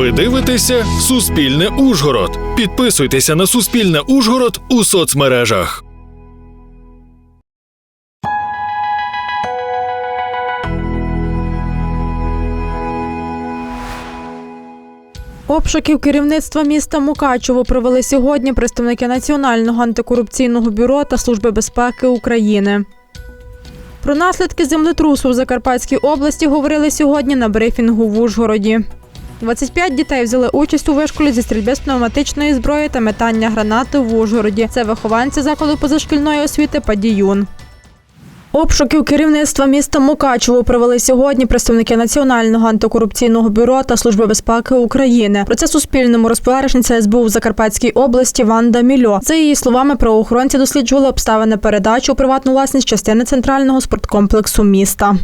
Ви дивитеся Суспільне Ужгород. Підписуйтеся на Суспільне Ужгород у соцмережах. Обшуків керівництва міста Мукачево провели сьогодні представники Національного антикорупційного бюро та Служби безпеки України. Про наслідки землетрусу в Закарпатській області говорили сьогодні на брифінгу в Ужгороді. 25 дітей взяли участь у вишколі зі стрільби з пневматичної зброї та метання гранати в Ужгороді. Це вихованці закладу позашкільної освіти Падіюн. Обшуків керівництва міста Мукачево провели сьогодні представники Національного антикорупційного бюро та Служби безпеки України. Про це Суспільному розповіла речниця СБУ в Закарпатській області Ванда Мільо. За її словами, правоохоронці досліджували обставини передачі у приватну власність частини центрального спорткомплексу міста.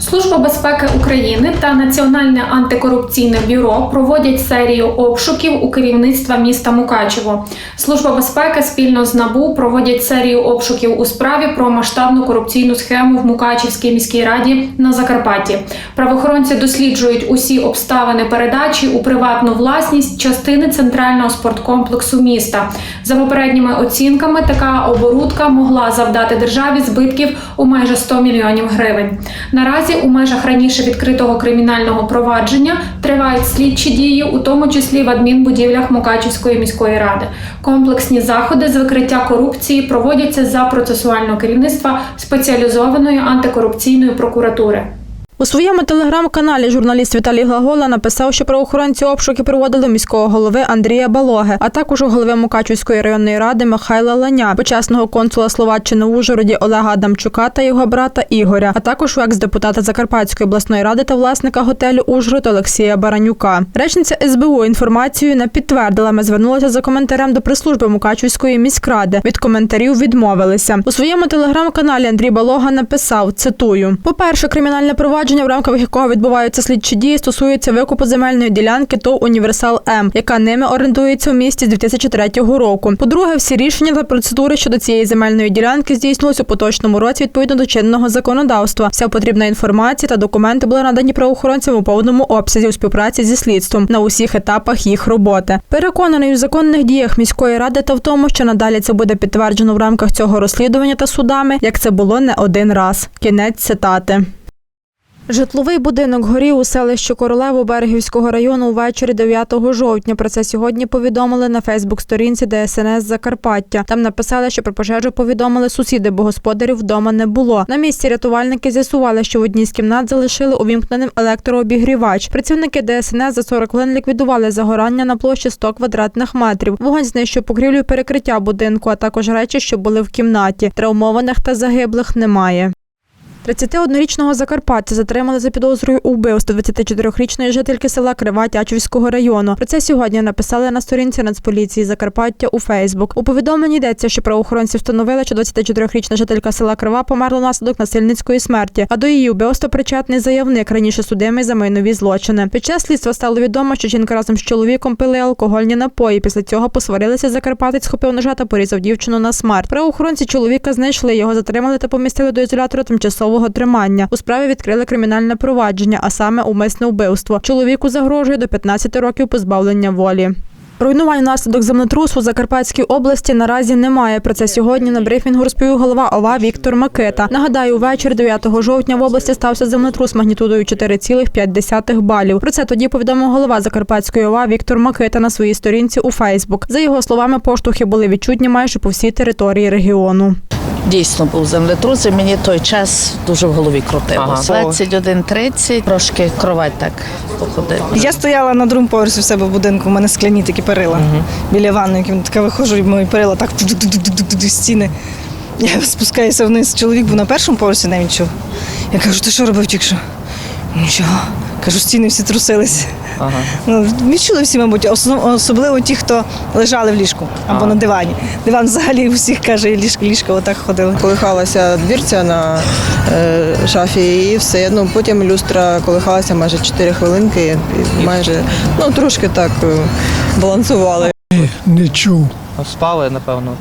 Служба безпеки України та Національне антикорупційне бюро проводять серію обшуків у керівництва міста Мукачево. Служба безпеки спільно з НАБУ проводять серію обшуків у справі про масштабну корупційну схему в Мукачівській міській раді на Закарпатті. Правоохоронці досліджують усі обставини передачі у приватну власність частини центрального спорткомплексу міста. За попередніми оцінками, така оборудка могла завдати державі збитків у майже 100 мільйонів гривень. Наразі у межах раніше відкритого кримінального провадження тривають слідчі дії, у тому числі в адмінбудівлях Мукачівської міської ради. Комплексні заходи з викриття корупції проводяться за процесуального керівництва спеціалізованої антикорупційної прокуратури. У своєму телеграм-каналі журналіст Віталій Глагола написав, що правоохоронці обшуки проводили міського голови Андрія Балоги, а також у голови Мукачівської районної ради Михайла Ланя, почесного консула Словаччини в Ужгороді Олега Адамчука та його брата Ігоря, а також у екс-депутата Закарпатської обласної ради та власника готелю Ужгород Олексія Баранюка. Речниця СБУ інформацію не підтвердила. Ми звернулися за коментарем до прес-служби Мукачівської міськради. Від коментарів відмовилися. У своєму телеграм-каналі Андрій Балога написав: цитую: по-перше, кримінальне провадження, в рамках якого відбуваються слідчі дії, стосується викупу земельної ділянки ТОВ Універсал М, яка ними орендується у місті з 2003 року. По-друге, всі рішення та процедури щодо цієї земельної ділянки здійснились у поточному році відповідно до чинного законодавства. Вся потрібна інформація та документи були надані правоохоронцям у повному обсязі у співпраці зі слідством на усіх етапах їх роботи. Переконаний у законних діях міської ради та в тому, що надалі це буде підтверджено в рамках цього розслідування та судами, як це було не один раз. Кінець цитати. Житловий будинок горів у селищі Королево Берегівського району увечері 9 жовтня. Про це сьогодні повідомили на Фейсбук-сторінці ДСНС Закарпаття. Там написали, що про пожежу повідомили сусіди, бо господарів вдома не було. На місці рятувальники з'ясували, що в одній з кімнат залишили увімкненим електрообігрівач. Працівники ДСНС за 40 хвилин ліквідували загорання на площі 100 квадратних метрів. Вогонь знищив покрівлю перекриття будинку, а також речі, що були в кімнаті. Травмованих та загиблих немає. 31-річного Закарпатця затримали за підозрою у вбивстві 24-річної жительки села Крива Тячівського району. Про це сьогодні написали на сторінці Нацполіції Закарпаття у Фейсбук. У повідомленні йдеться, що правоохоронці встановили, що 24-річна жителька села Крива померла внаслідок насильницької смерті, а до її вбивства причетний заявник, раніше судимий за майнові злочини. Під час слідства стало відомо, що жінка разом з чоловіком пили алкогольні напої. Після цього посварилися. Закарпатець схопив ножа та порізав дівчину на смерть. Правоохоронці чоловіка знайшли його, затримали та помістили до ізолятора тимчасового тримання. У справі відкрили кримінальне провадження, а саме умисне вбивство. Чоловіку загрожує до 15 років позбавлення волі. Руйнувань внаслідок землетрусу у Закарпатській області наразі немає. Про це сьогодні на брифінгу розповів голова ОВА Віктор Макита. Нагадаю, увечері 9 жовтня в області стався землетрус магнітудою 4,5 балів. Про це тоді повідомив голова Закарпатської ОВА Віктор Макита на своїй сторінці у Фейсбук. За його словами, поштовхи були відчутні майже по всій території регіону. Дійсно був землетрус, і мені той час дуже в голові крутилося. Ага. 21.30, трошки кровать так походила. Я стояла на другому поверсі в себе в будинку, у мене скляні такі перила біля ванної. Така виходжу, і мої перила так стіни. Я спускаюся вниз. Чоловік був на першому поверсі, не він чув. Я кажу, ти що робив тільки що? Нічого. Кажу, стіни всі трусились. Ага. Ну, відчули всі, мабуть, особливо ті, хто лежали в ліжку або Ага. на дивані. Диван взагалі всіх каже, ліжко, ліжко отак ходили. Колихалася двірця на е, шафі, і все. Ну потім люстра колихалася майже 4 хвилинки, і майже ну трошки так е, балансували. не чув. Спали, напевно.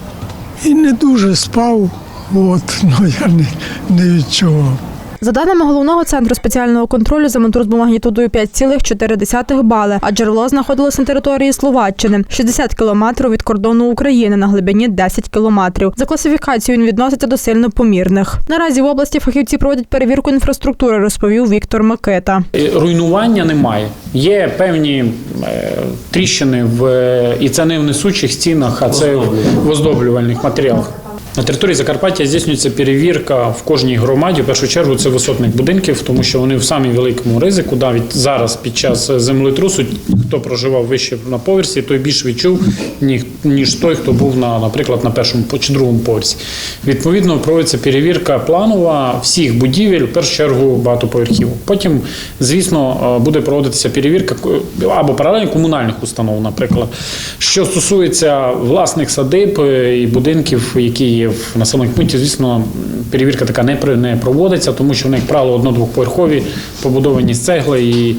І не дуже спав, от, ну я не, не відчував. За даними головного центру спеціального контролю, землетрус був магнітудою 5,4 бали, а джерело знаходилося на території Словаччини 60 кілометрів від кордону України на глибині 10 кілометрів. За класифікацією він відноситься до сильно помірних. Наразі в області фахівці проводять перевірку інфраструктури, розповів Віктор Микита. Е, Руйнування немає. Є певні е, тріщини в е, і це не в несучих стінах, а це в оздоблювальних матеріалах. На території Закарпаття здійснюється перевірка в кожній громаді. В першу чергу це висотних будинків, тому що вони в самій великому ризику. Навіть зараз під час землетрусу, хто проживав вище на поверсі, той більш відчув, ніж той, хто був на, наприклад, на першому чи другому поверсі. Відповідно, проводиться перевірка планова всіх будівель, в першу чергу багатоповерхів. Потім, звісно, е, буде проводитися перевірка або паралельно комунальних установ, наприклад. Що стосується власних садиб е, і будинків, які є в населених пунктах, звісно, перевірка така не проводиться, тому що вони, як правило, одно-двохповерхові, побудовані з цегли. І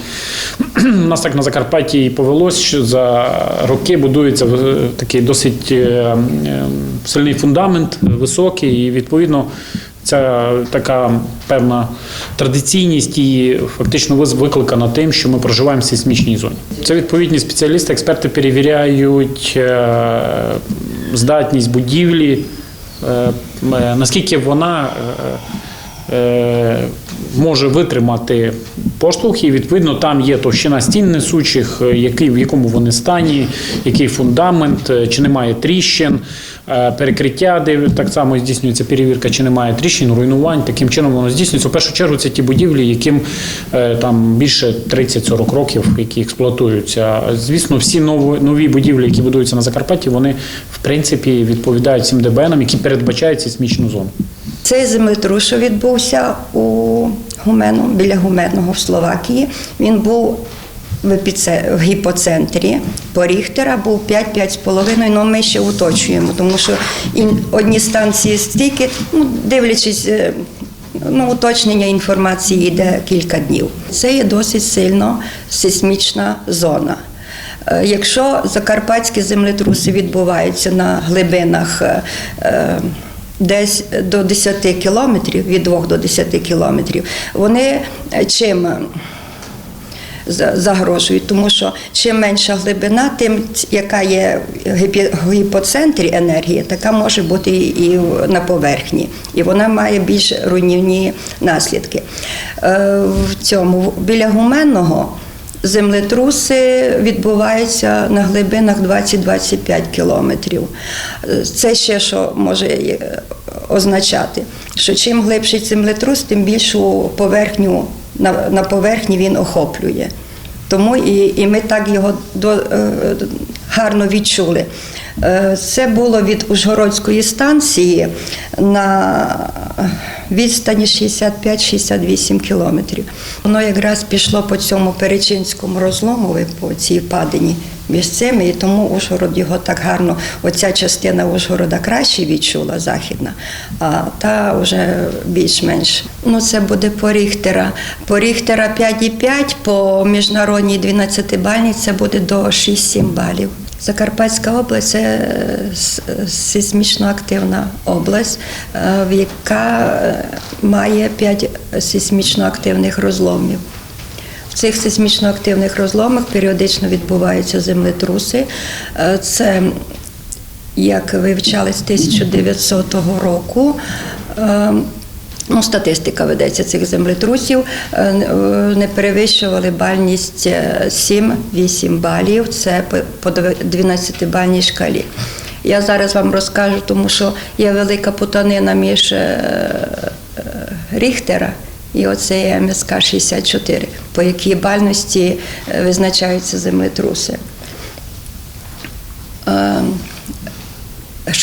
у нас так на Закарпатті і повелось, що за роки будується е, такий досить е, е, сильний фундамент, високий, і відповідно. Ця така певна традиційність і фактично викликана тим, що ми проживаємо в сейсмічній зоні. Це відповідні спеціалісти, експерти перевіряють здатність будівлі, наскільки вона е, е, може витримати поштовх, і відповідно там є товщина стін несучих, е, який, в якому вони стані, який фундамент, е, чи немає тріщин, е, перекриття, де так само здійснюється перевірка, чи немає тріщин, руйнувань. Таким чином воно здійснюється. В першу чергу це ті будівлі, яким там більше 30-40 років, які експлуатуються. Звісно, всі нові, нові будівлі, які будуються на Закарпатті, вони в принципі відповідають цим ДБНам, які передбачають сейсмічну зону. Цей землетрус, що відбувся у Гумenu, біля Гуменного в Словакії, він був в, гіпоцентрі по Ріхтера був 5-5,5, але ми ще уточуємо, тому що одні станції стільки, ну, дивлячись, е, ну, уточнення інформації йде кілька днів. Це є досить сильно сейсмічна зона. Е, Якщо закарпатські землетруси відбуваються на глибинах е, десь до 10 кілометрів, від 2 до 10 кілометрів, вони е, чим е, загрожують, тому що чим менша глибина, тим яка є в гіпоцентрі енергія, така може бути і і на поверхні, і вона має більш руйнівні наслідки. Е, В цьому біля гуменного. Землетруси відбуваються на глибинах 20-25 кілометрів. Це ще що може е, означати, що чим глибший землетрус, тим більшу поверхню на, на поверхні він охоплює. Тому і, і ми так його до, е, гарно відчули. Е, Це було від Ужгородської станції на відстані 65-68 кілометрів. Воно якраз пішло по цьому Перечинському розлому, по цій падині між цими, і тому Ужгород його так гарно, оця частина Ужгорода краще відчула, західна, а та вже більш-менш. Ну, це буде по Ріхтера. По Ріхтера 5,5, по міжнародній 12-бальній це буде до 6-7 балів. Закарпатська область це е, сейсмічно активна область, е, яка е, має 5 сейсмічно активних розломів. В цих сейсмічно активних розломах періодично відбуваються землетруси. Це як вивчали з 1900 року. Е, Ну, статистика ведеться цих землетрусів, е, е, не перевищували бальність е, 7-8 балів, це по- по 12-бальній шкалі. Я зараз вам розкажу, тому що є велика путанина між е, е, Ріхтера і оцей МСК 64, по якій бальності е, визначаються землетруси.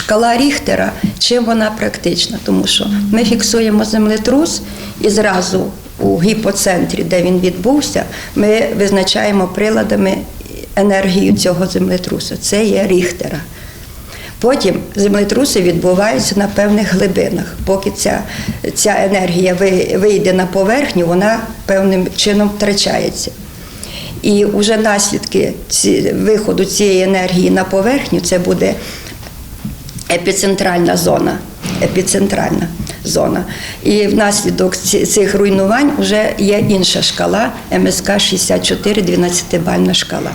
Шкала Ріхтера, чим вона практична? Тому що ми фіксуємо землетрус і зразу у гіпоцентрі, де він відбувся, ми визначаємо приладами енергію цього землетруса. Це є Ріхтера. Потім землетруси відбуваються на певних глибинах. Поки ця, ця енергія вийде на поверхню, вона певним чином втрачається. І вже наслідки ці, виходу цієї енергії на поверхню це буде епіцентральна зона. Епіцентральна. зона. І внаслідок цих руйнувань вже є інша шкала МСК 64, 12-бальна шкала.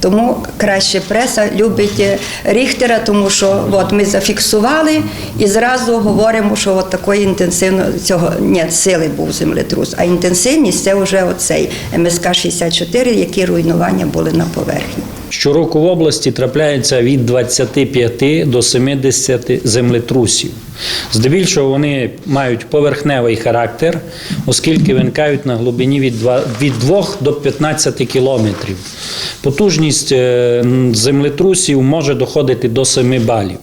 Тому краще преса любить е, Ріхтера, тому що от ми зафіксували і зразу говоримо, що от такої інтенсивно цього ні, сили був землетрус, а інтенсивність це вже оцей МСК 64, які руйнування були на поверхні. Щороку в області трапляється від 25 до 70 землетрусів. Здебільшого вони мають поверхневий характер, оскільки виникають на глибині від 2, від 2 до 15 кілометрів. Потужність е, землетрусів може доходити до 7 балів.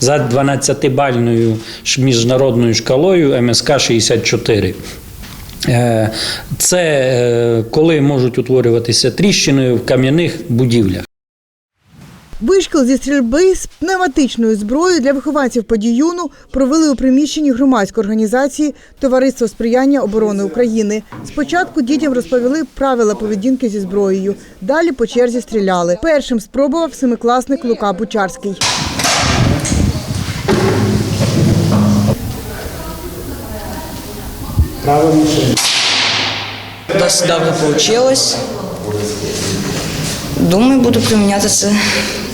За 12-бальною міжнародною шкалою МСК 64. Е, Це е, коли можуть утворюватися тріщини в кам'яних будівлях. Вишкіл зі стрільби з пневматичною зброєю для вихованців подіюну провели у приміщенні громадської організації Товариство сприяння оборони України. Спочатку дітям розповіли правила поведінки зі зброєю. Далі по черзі стріляли. Першим спробував семикласник Лука Бучарський. Досить давно получилось. Думаю, буду приміняти це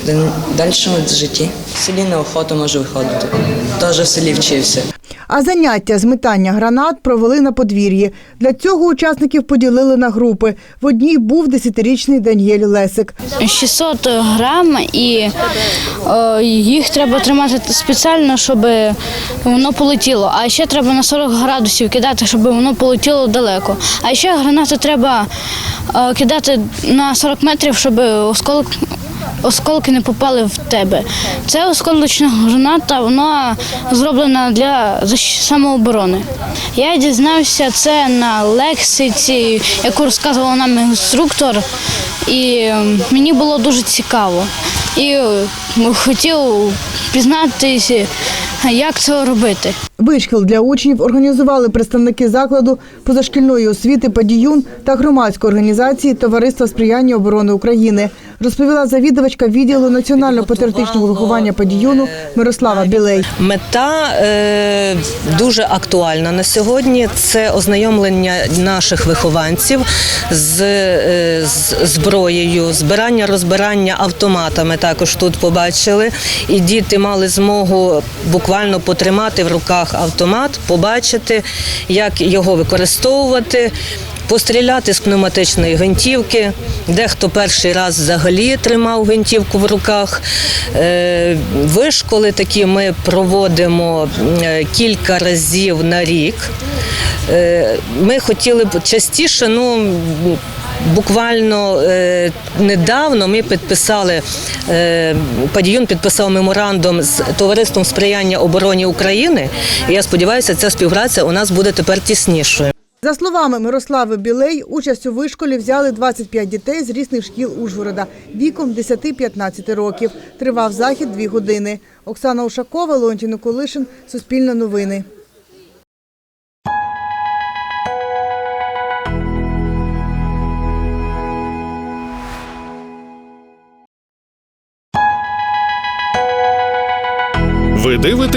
в дальшому житті. В селі неохота можу виходити. Теж в селі вчився. А заняття з метання гранат провели на подвір'ї. Для цього учасників поділили на групи. В одній був десятирічний Даніель Лесик. 600 грам і е, їх треба тримати спеціально, щоб воно полетіло. А ще треба на 40 градусів кидати, щоб воно полетіло далеко. А ще гранати треба е, кидати на 40 метрів, щоб осколок. Осколки не попали в тебе. Це осколочна граната, вона зроблена для самооборони. Я дізнався це на лексиці, яку розказував нам інструктор, і мені було дуже цікаво. І е, хотів пізнатися, як це робити. Вишкіл для учнів організували представники закладу позашкільної освіти «Падіюн» та громадської організації Товариства сприяння оборони України, розповіла завідувачка відділу національно-патріотичного виховання «Падіюну» Мирослава Білей. Мета е, дуже актуальна на сьогодні. Це ознайомлення наших вихованців з, е, з зброєю, збирання, розбирання автоматами. Також тут побачили. І діти мали змогу буквально потримати в руках автомат, побачити, як його використовувати. Постріляти з пневматичної гвинтівки, дехто перший раз взагалі тримав гвинтівку в руках. Е, Вишколи такі ми проводимо е, кілька разів на рік. Е, Ми хотіли б частіше, ну буквально недавно ми підписали е, Падіюн підписав меморандум з товариством сприяння обороні України. І я сподіваюся, ця співпраця у нас буде тепер тіснішою. За словами Мирослави Білей, участь у вишколі взяли 25 дітей з різних шкіл Ужгорода віком 10-15 років. Тривав захід дві години. Оксана Ушакова, Леонтій Николишин, Суспільне новини.